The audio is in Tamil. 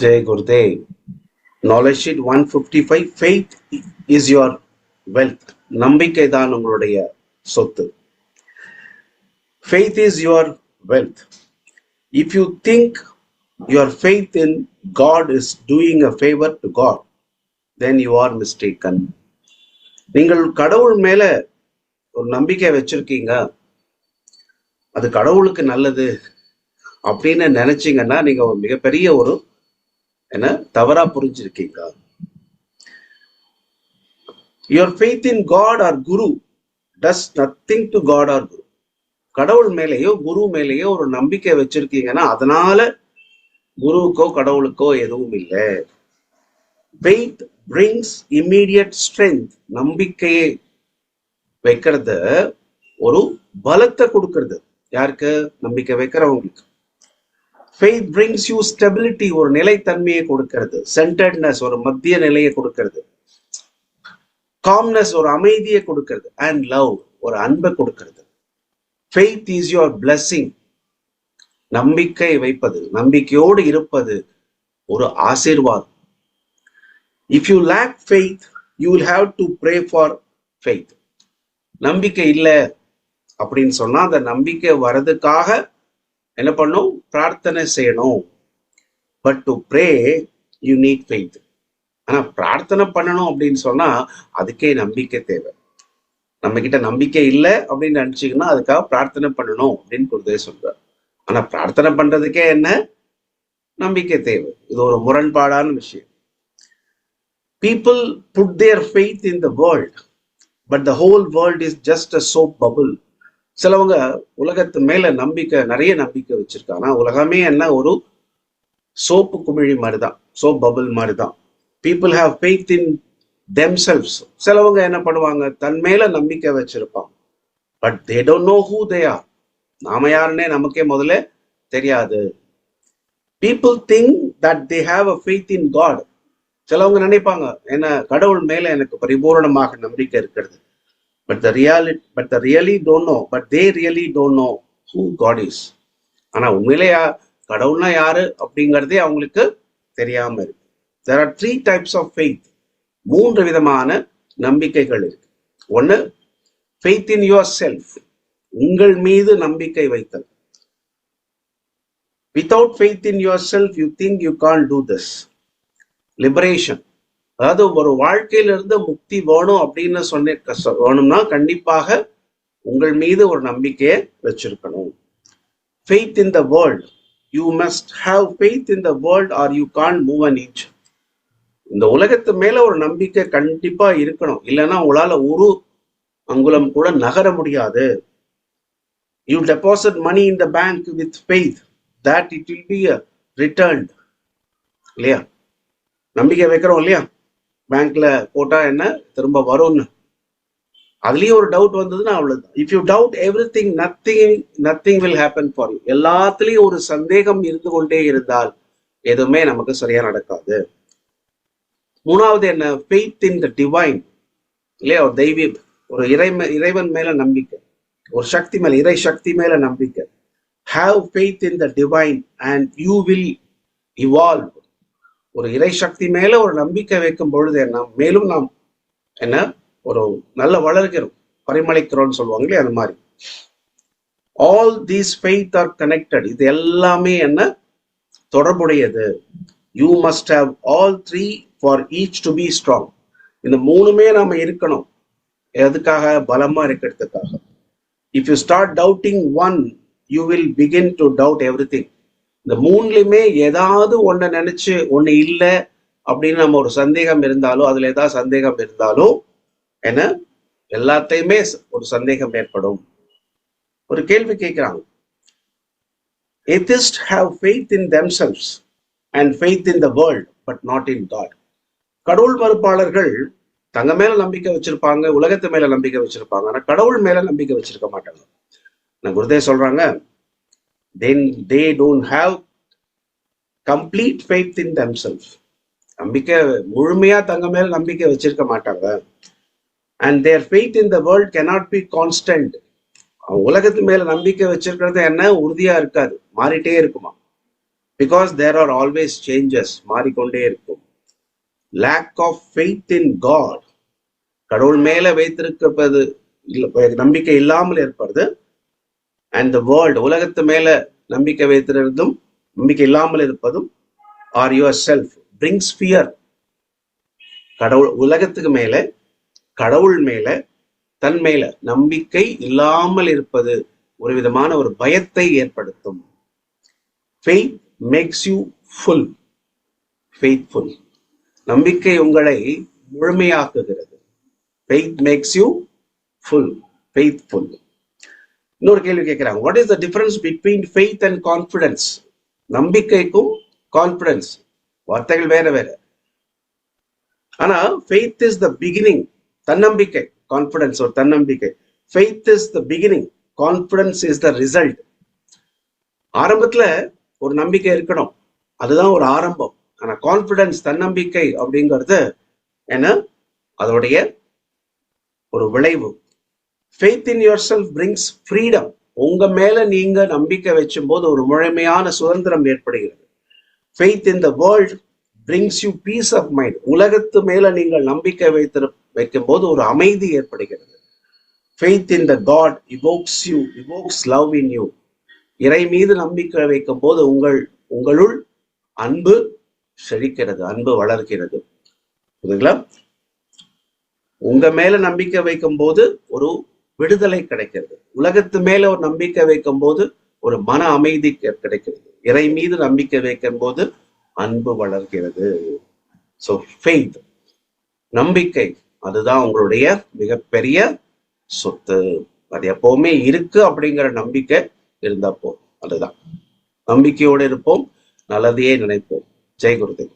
Jai Gurudev. One fifty five faith is your wealth நம்பிக்கை தான் உங்களுடைய சொத்து faith is your wealth if you think your faith in God is doing a favour to God then you are mistaken நீங்கள் கடவுள் மேல ஒரு நம்பிக்கை வச்சிருக்கீங்க அது கடவுளுக்கு நல்லது அப்படின்னு நினைச்சீங்கன்னா நீங்க ஒரு மிகப்பெரிய ஒரு என்ன தவறா புரிஞ்சிருக்கீங்க your faith in God or guru does nothing to God or guru கடவுள் மேலேயோ குரு மேலேயோ ஒரு நம்பிக்கை வச்சிருக்கீங்கன்னா அதனால குருவுக்கோ கடவுளுக்கோ எதுவும் இல்லை. ஃபெய்த் பிரிங்ஸ் இம்மீடியட் ஸ்ட்ரென்த் நம்பிக்கையை வைக்கிறது ஒரு பலத்தை கொடுக்கறது. யாருக்கு? நம்பிக்கை வைக்கிறவங்களுக்கு. ஃபெய்த் பிரிங்ஸ் யூ ஸ்டெபிலிட்டி ஒரு நிலைத்தன்மையை கொடுக்கறது. சென்டர்ட்னஸ் ஒரு மத்திய நிலையை கொடுக்கறது. காம்னஸ் ஒரு அமைதியை கொடுக்கறது. அண்ட் லவ் ஒரு அன்பை கொடுக்கறது. ஃபெய்த் இஸ் யுவர் பிளஸ்ஸிங் நம்பிக்கை வைப்பது நம்பிக்கையோடு இருப்பது ஒரு ஆசீர்வாதம். If you lack faith you will have to pray for faith நம்பிக்கை இல்லை அப்படின்னு சொன்னா அந்த நம்பிக்கை வர்றதுக்காக என்ன பண்ணும்? பிரார்த்தனை செய்யணும். But to pray you need faith ஆனா பிரார்த்தனை பண்ணணும் அப்படின்னு சொன்னா அதுக்கே நம்பிக்கை தேவை. நம்ம கிட்ட நம்பிக்கை இல்லை அப்படின்னு நினச்சிங்கன்னா அதுக்காக பிரார்த்தனை பண்ணணும் அப்படின்னு குருதே சொல்றார். ஆனா பிரார்த்தனை பண்றதுக்கே என்ன? நம்பிக்கை தேவை. இது ஒரு முரண்பாடான விஷயம். People put their faith in the world but the whole world is just a soap bubble சிலவங்க உலகத்து மேல நம்பிக்கை நிறைய நம்பிக்கை வச்சிருக்காங்க. ஆனா உலகமே என்ன? ஒரு சோப்பு குமிழி மாதிரி தான் சோப் பபுள் மாதிரி தான் people have faith in themselves சிலவங்க என்ன பண்ணுவாங்க? தன் மேல நம்பிக்கை வச்சிருப்பாங்க. But they don't know who they are நாம யாருன்னே நமக்கே முதல்ல தெரியாது. People think that they have a faith in God சிலவங்க நினைப்பாங்க என்ன கடவுள் மேல எனக்கு பரிபூரணமாக நம்பிக்கை இருக்கிறது. But the reality but the really don't know but they really don't know who God is ஆனால் உண்மையிலே கடவுள்னா யாரு அப்படிங்கிறதே அவங்களுக்கு தெரியாம இருக்கு. There are three types of faith மூன்று விதமான நம்பிக்கைகள் இருக்கு. ஒன்னு ஃபெய்த் இன் யுவர் செல்ஃப் உங்கள் மீது நம்பிக்கை வைத்தல். Without faith in yourself you think you can do this liberation அதாவது ஒரு வாழ்க்கையிலிருந்து முக்தி வேணும் அப்படின்னு சொன்ன வேணும்னா கண்டிப்பாக உங்கள் மீது ஒரு நம்பிக்கையை வச்சிருக்கணும். Faith in the world you must have faith in the world or you can move an inch இந்த உலகத்து மேல ஒரு நம்பிக்கை கண்டிப்பா இருக்கணும். இல்லைன்னா உங்களால ஒரு அங்குலம் கூட நகர முடியாது. You deposit money in the bank with faith that it will be returned இல்லையா? நம்பிக்கை வைக்கிறோம் இல்லையா? பேங்க்ல போட்டா என்ன? திரும்ப வரும்னு. அதுலயும் ஒரு டவுட் வந்ததுன்னா அவ்வளவுதான். If you doubt everything nothing nothing will happen for you எல்லாத்துலயும் ஒரு சந்தேகம் இருந்து கொண்டே இருந்தால் எதுவுமே நமக்கு சரியா நடக்காது. மூணாவது என்ன? ஃபெய்த் இன் த டிவைன் இல்லையா? ஒரு தெய்வீம் ஒரு இறை இறைவன் மேல நம்பிக்கை. ஒரு சக்தி மேல இறை சக்தி மேல நம்பிக்கை. Have faith in the divine and you will evolve ஒரு இறை சக்தி மேல ஒரு நம்பிக்கை வைக்கும் பொழுது என்ன? மேலும் நாம் என்ன? ஒரு நல்ல வளர்கிறோம் பரிமளிக்கிறோம்னு சொல்லுவாங்க இல்லையா அந்த மாதிரி. All these faith are connected இது எல்லாமே என்ன? தொடர்புடையது. You must have all three for each to be strong இந்த மூணுமே நாம இருக்கணும். எதுக்காக? பலமா இருக்கிறதுக்காக. If you start doubting one you will begin to doubt every இந்த மூணுலயுமே ஏதாவது ஒன்றை நினைச்சு ஒண்ணு இல்லை அப்படின்னு நம்ம ஒரு சந்தேகம் இருந்தாலும் அதுல ஏதாவது சந்தேகம் இருந்தாலும் என்ன? எல்லாத்தையுமே ஒரு சந்தேகம் ஏற்படும். ஒரு கேள்வி கேட்கிறாங்க. Atheists have faith in themselves and faith in the world but not in god. கடவுள் மறுப்பாளர்கள் தங்க மேல நம்பிக்கை வச்சிருப்பாங்க உலகத்து மேல நம்பிக்கை வச்சிருப்பாங்க. ஆனா கடவுள் மேல நம்பிக்கை வச்சிருக்க மாட்டாங்க. நான் குருதே சொல்றாங்க then they don't have faith in themselves நம்பிக்கை முழுமையா தங்க மேல நம்பிக்கை வச்சிருக்க மாட்டாங்க. And their faith in the world cannot be constant உலகத்து மேல நம்பிக்கை வச்சிருக்கிறது என்ன? உறுதியா இருக்காது. மாறிட்டே இருக்குமா? Because there are always changes மாறிக்கொண்டே இருக்கும். Lack of faith in God கடவுள் மேல வைத்திருக்கப்பது இல்ல- நம்பிக்கை இல்லாமல் ஏற்படுது. அண்ட் த வேர்ல்டு உலகத்து மேல நம்பிக்கை வைத்திருந்தும் நம்பிக்கை இல்லாமல் இருப்பதும் or yourself brings fear கடவுள் உலகத்துக்கு மேல கடவுள் மேல தன் மேல நம்பிக்கை இல்லாமல் இருப்பது ஒரு விதமான ஒரு பயத்தை ஏற்படுத்தும். Faith makes you full faithful நம்பிக்கை உங்களை முழுமையாக்குகிறது. Faith makes you full faithful இன்னொரு கேள்வி கேட்கிறாங்க what is the difference between faith and confidence நம்பிக்கைக்கும் கான்ஃபிடன்ஸ் வார்த்தைகள் வேற வேற. ஆனா ஃபெய்த் இஸ் த பிகினிங் தன்னம்பிக்கை கான்ஃபிடன்ஸ் ஒரு தன்னம்பிக்கை. Faith is the beginning confidence is the result ஆரம்பத்துல ஒரு நம்பிக்கை இருக்கணும். அதுதான் ஒரு ஆரம்பம். ஆனா கான்ஃபிடன்ஸ் தன்னம்பிக்கை அப்படிங்கிறது என்ன? அதோடைய ஒரு விளைவு. Faith in yourself brings freedom உங்க மேல நீங்க நம்பிக்கை வச்சும் போது ஒரு முழுமையான சுதந்திரம் ஏற்படுகிறது. Faith in the world brings you peace of mind உலகத்து மேல நீங்கள் நம்பிக்கை வைத்திரு வைக்கும் போது ஒரு அமைதி ஏற்படுகிறது. Faith in the God evokes you evokes love in you இறை மீது நம்பிக்கை வைக்கும் போது உங்கள் உங்களுள் அன்பு செழிக்கிறது அன்பு வளர்கிறது. புரியுதுங்களா? உங்க மேல நம்பிக்கை வைக்கும் போது ஒரு விடுதலை கிடைக்கிறது. உலகத்து மேல ஒரு நம்பிக்கை வைக்கும் போது ஒரு மன அமைதி கிடைக்கிறது. இறை மீது நம்பிக்கை வைக்கும் போது அன்பு வளர்கிறது. ஸோ ஃபெய்த் நம்பிக்கை அதுதான் உங்களுடைய மிகப்பெரிய சொத்து. அது எப்பவுமே இருக்கு அப்படிங்கிற நம்பிக்கை இருந்தா அதுதான். நம்பிக்கையோடு இருப்போம் நல்லதையே நினைப்போம். ஜெய் குருதேவ்.